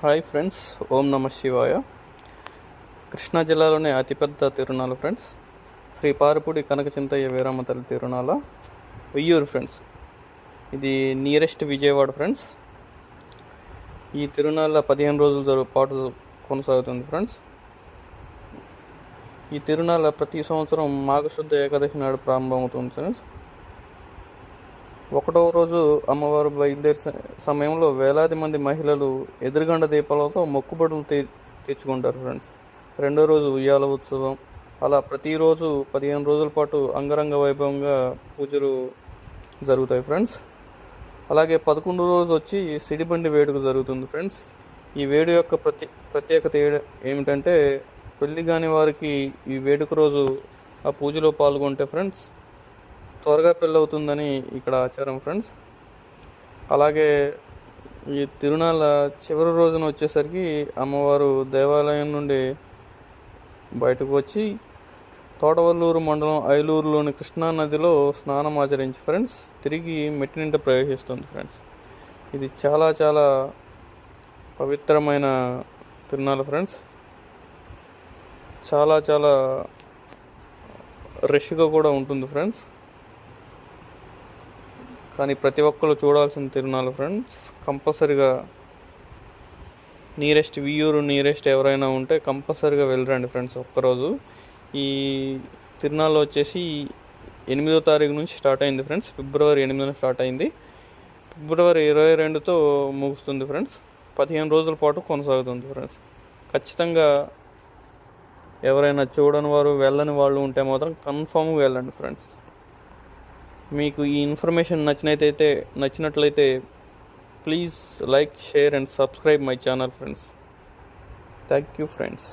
Hi friends ఓం నమ శివాయ. కృష్ణా జిల్లాలోనే అతిపెద్ద తిరునాళ ఫ్రెండ్స్ శ్రీ పారుపూడి కనకచింతయ్య వీరమ్మ తల్లి తిరునాళ ఉయ్యూరు ఫ్రెండ్స్ ఇది నియరెస్ట్ విజయవాడ ఫ్రెండ్స్ ఈ తిరునాళ్ళ పదిహేను రోజుల పాటు కొనసాగుతుంది ఫ్రెండ్స్ ఈ తిరునాళ్ళ ప్రతి సంవత్సరం మాఘశుద్ధ ఏకాదశి నాడు ప్రారంభమవుతుంది ఫ్రెండ్స్ ఒకటవ రోజు అమ్మవారు బయలుదేరి సమయంలో వేలాది మంది మహిళలు ఎదురుగండ దీపాలతో మొక్కుబడులు తీ తీర్చుకుంటారు ఫ్రెండ్స్. రెండో రోజు ఉయ్యాల ఉత్సవం. అలా ప్రతిరోజు పదిహేను రోజుల పాటు అంగరంగ వైభవంగా పూజలు జరుగుతాయి ఫ్రెండ్స్. అలాగే పదకొండు రోజు వచ్చి సిడిబండి వేడుక జరుగుతుంది ఫ్రెండ్స్. ఈ వేడు యొక్క ప్రతి ప్రత్యేకత ఏమిటంటే పెళ్ళి కాని వారికి ఈ వేడుక రోజు ఆ పూజలో పాల్గొంటే ఫ్రెండ్స్ త్వరగా పెళ్ళవుతుందని ఇక్కడ ఆచారం ఫ్రెండ్స్ అలాగే ఈ తిరునాళ్ళ చివరి రోజున వచ్చేసరికి అమ్మవారు దేవాలయం నుండి బయటకు వచ్చి తోటవల్లూరు మండలం ఐలూరులోని కృష్ణా నదిలో స్నానం ఆచరించి ఫ్రెండ్స్ తిరిగి మెట్టినింట ప్రవేశిస్తుంది ఫ్రెండ్స్ ఇది చాలా చాలా పవిత్రమైన తిరునాళ్ళ ఫ్రెండ్స్ చాలా చాలా రష్గా కూడా ఉంటుంది ఫ్రెండ్స్ కానీ ప్రతి ఒక్కరు చూడాల్సిన తిరునాలు ఫ్రెండ్స్ కంపల్సరిగా నియరెస్ట్ వియూరు నియరెస్ట్ ఎవరైనా ఉంటే కంపల్సరిగా వెళ్ళరండి ఫ్రెండ్స్ ఒక్కరోజు. ఈ తిరునాళ్ళు వచ్చేసి ఎనిమిదో తారీఖు నుంచి స్టార్ట్ అయింది ఫ్రెండ్స్ ఫిబ్రవరి ఎనిమిదిన స్టార్ట్ అయింది. ఫిబ్రవరి ఇరవై రెండుతో ముగుస్తుంది ఫ్రెండ్స్ పదిహేను రోజుల పాటు కొనసాగుతుంది ఫ్రెండ్స్ ఖచ్చితంగా ఎవరైనా చూడని వారు వెళ్ళని వాళ్ళు ఉంటే మాత్రం కన్ఫామ్గా వెళ్ళండి ఫ్రెండ్స్ మీకు ఈ ఇన్ఫర్మేషన్ నచ్చినైతే నచ్చినట్లయితే please like share and subscribe my channel friends. Thank you friends.